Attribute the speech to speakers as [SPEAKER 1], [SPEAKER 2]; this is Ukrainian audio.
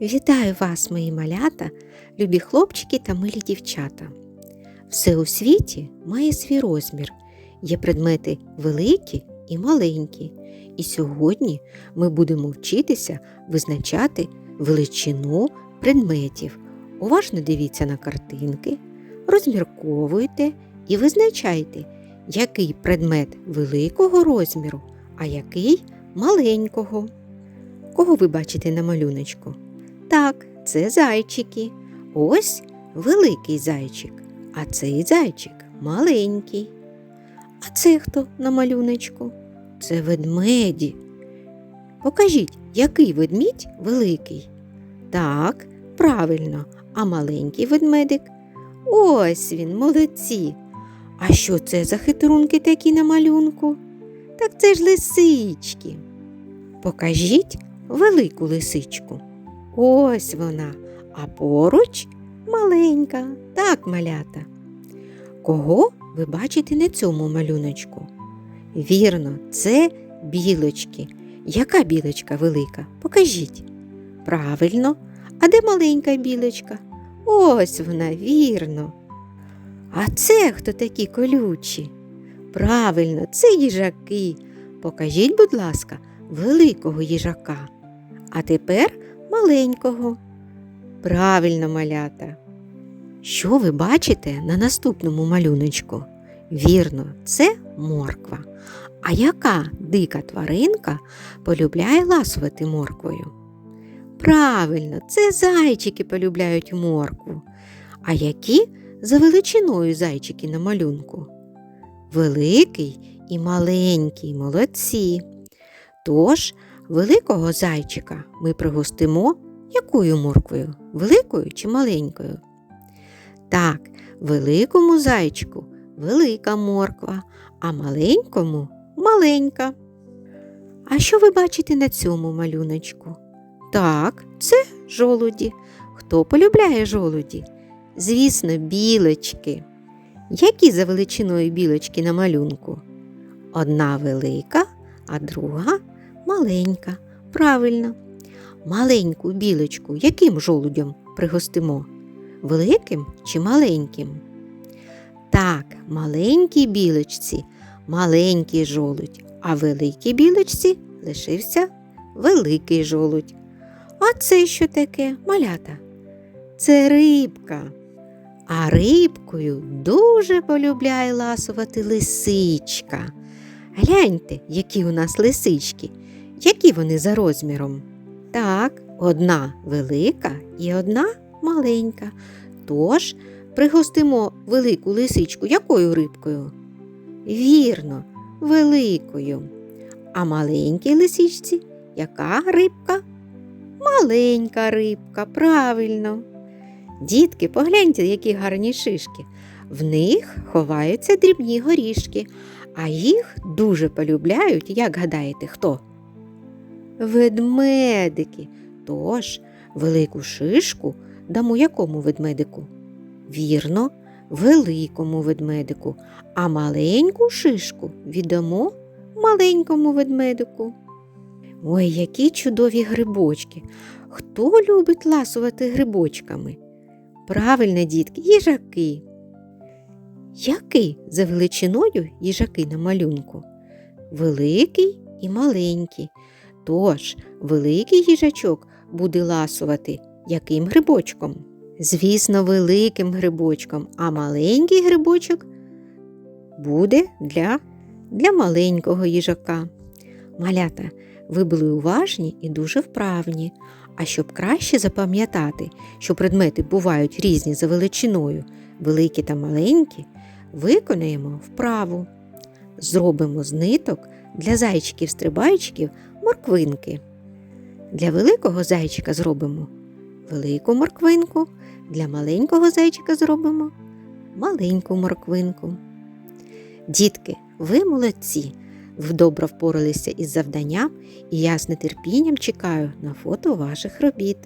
[SPEAKER 1] Вітаю вас, мої малята, любі хлопчики та милі дівчата. Все у світі має свій розмір. Є предмети великі і маленькі. І сьогодні ми будемо вчитися визначати величину предметів. Уважно дивіться на картинки, розмірковуйте і визначайте, який предмет великого розміру, а який маленького. Кого ви бачите на малюночку? Так, це зайчики. Ось великий зайчик, а цей зайчик маленький. А це хто на малюночку? Це ведмеді. Покажіть, який ведмідь великий? Так, правильно, а маленький ведмедик? Ось він, молодці. А що це за хитрунки такі на малюнку? Так це ж лисички. Покажіть велику лисичку. Ось вона, а поруч маленька, так малята. Кого ви бачите на цьому малюночку? Вірно, це білочки. Яка білочка велика? Покажіть. Правильно, а де маленька білочка? Ось вона, вірно. А це хто такі колючі? Правильно, це їжаки. Покажіть, будь ласка, великого їжака. А тепер маленького. Правильно, малята. Що ви бачите на наступному малюночку? Вірно, це морква. А яка дика тваринка полюбляє ласувати морквою? Правильно, це зайчики полюбляють моркву. А які за величиною зайчики на малюнку? Великий і маленький, молодці. Тож великого зайчика ми пригостимо якою морквою? Великою чи маленькою? Так, великому зайчику велика морква, а маленькому маленька. А що ви бачите на цьому малюночку? Так, це жолуді. Хто полюбляє жолуді? Звісно, білочки. Які за величиною білочки на малюнку? Одна велика, а друга маленька. Правильно. Маленьку білочку яким жолудям пригостимо? Великим чи маленьким? Так, маленькій білочці маленький жолудь, а великій білочці лишився великий жолудь. А це що таке, малята? Це рибка. А рибкою дуже полюбляє ласувати лисичка. Гляньте, які у нас лисички, які вони за розміром. Так, одна велика і одна маленька. Тож пригостимо велику лисичку якою рибкою? Вірно, великою. А маленькій лисичці яка рибка? Маленька рибка, правильно. Дітки, погляньте, які гарні шишки. В них ховаються дрібні горішки, а їх дуже полюбляють, як гадаєте, хто? Ведмедики. Тож велику шишку дамо якому ведмедику? Вірно, великому ведмедику, а маленьку шишку віддамо маленькому ведмедику. Ой, які чудові грибочки. Хто любить ласувати грибочками? Правильно, дітки, їжаки. Який за величиною їжаки на малюнку? Великий і маленький. Тож великий їжачок буде ласувати яким грибочком? Звісно, великим грибочком, а маленький грибочок буде для, для маленького їжака. Малята, ви були уважні і дуже вправні. А щоб краще запам'ятати, що предмети бувають різні за величиною, великі та маленькі, виконаємо вправу. Зробимо з ниток для зайчиків-стрибайчиків морквинки. Для великого зайчика зробимо велику морквинку, для маленького зайчика зробимо маленьку морквинку. Дітки, ви молодці! Ви добре впоралися із завданням, і я з нетерпінням чекаю на фото ваших робіт.